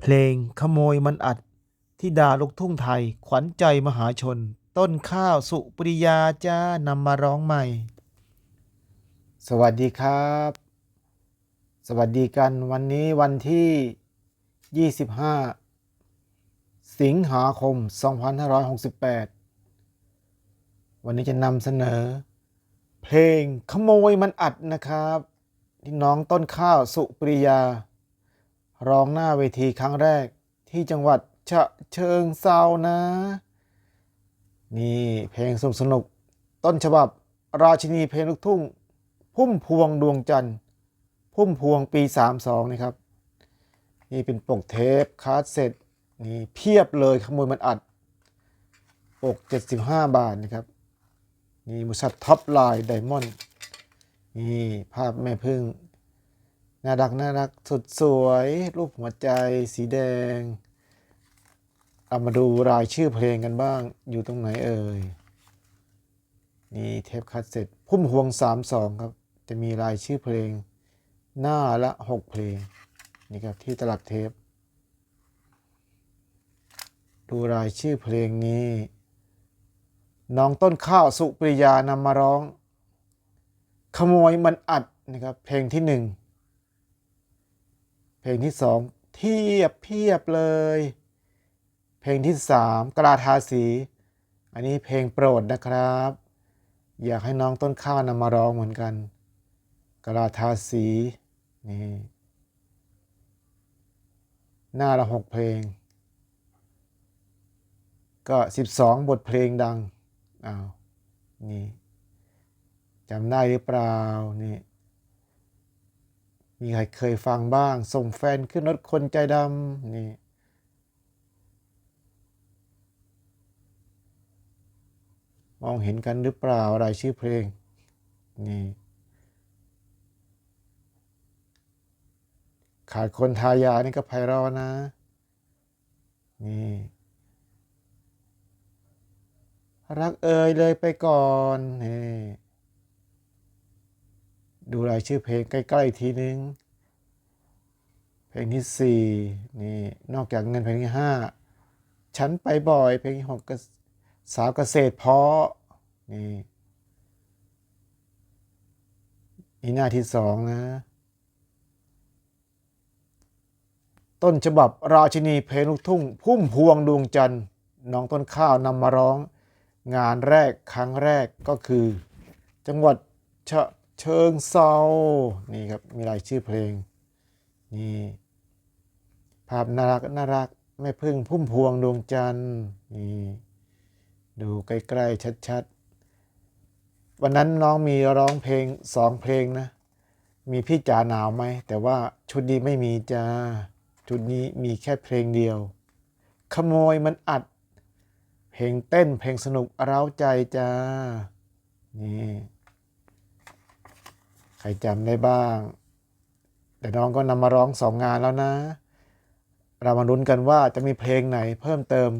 เพลงขโมยมันอัดที่ดาลูกทุ่งไทย ขวัญใจมหาชน ต้นข้าวสุปริยาจ้านำมาร้องใหม่ สวัสดีครับ สวัสดีกันวันนี้วันที่ 25 สิงหาคม 2568 วันนี้จะนำเสนอ เพลงขโมยมันอัดนะครับ ที่น้องต้นข้าวสุปริยา ร้องหน้าเวทีครั้งแรกที่จังหวัดฉะเชิงเซานะ นี่เพลงสนุกสนุก ต้นฉบับ ราชินีเพลงลูกทุ่ง พุ่มพวงดวงจันทร์ พุ่มพวงปี 32 นะครับ นี่เป็นปกเทปคาสเซ็ตนี่เพียบเลยขโมยมันอัด ปก 75 บาทนะครับ นี่บริษัทท็อปไลน์ไดมอนด์นี่ภาพแม่พึ่ง น่ารักน่ารักสดสวย รูปหัวใจสีแดง เอามาดูรายชื่อเพลงกันบ้าง อยู่ตรงไหนเอ่ย นี่เทปคัดเสร็จ พุ่มพวง 32 ครับ จะมีรายชื่อเพลง หน้าละ 6 เพลง นี่ครับที่ตลับเทป ดูรายชื่อเพลงนี้ น้องต้นข้าวสุปริยานำมาร้อง ขโมยมันอัดนะครับ เพลงที่หนึ่ง เพลงที่สองเทียบเพียบเลย เพลงที่สามกระดาทาสี อันนี้เพลงโปรดนะครับ อยากให้น้องต้นข้าวนำมาร้องเหมือนกัน กระดาทาสีนี่หน้าละหกเพลง ก็สิบสองบทเพลงดังอ้าวนี่จำได้หรือเปล่านี่ มีใครเคยฟังบ้าง ส่งแฟนขึ้นรถคนใจดำนี่มองเห็นกันหรือเปล่ารายชื่อเพลง นี่ ขาดคนทายานี่ก็ไพเราะนะ นี่ รักเอ่ยเลยไปก่อนนี่ ดูรายชื่อเพลงใกล้ๆอีกทีนึง เพลงที่สี่นี่ นอกจากเงินเพลงที่ห้าฉันไปบ่อย เพลงที่หกสาวเกษตรเพาะนี่นี่หน้าที่สองนะ ต้นฉบับราชินีเพลงลูกทุ่ง พุ่มพวงดวงจันทร์น้องต้นข้าวนำมาร้อง งานแรกครั้งแรกก็คือ จังหวัดฉะ เชิงเซานี่ครับมีรายชื่อเพลงนี่ภาพน่ารักน่ารักแม่พึ่งพุ่มพวงดวงจันทร์นี่ดูใกล้ๆชัดๆ วันนั้นน้องมีร้องเพลงสองเพลงนะ มีพี่จ๋าหนาวไหม แต่ว่าชุดนี้ไม่มีจ้าชุดนี้มีแค่เพลงเดียว ขโมยมันอัด เพลงเต้นเพลงสนุกเร้าใจจ้านี่ ใครจำได้บ้าง แต่น้องก็นำมาร้องสองงานแล้วนะ เรามาลุ้นกันว่าจะมีเพลงไหนเพิ่มเติม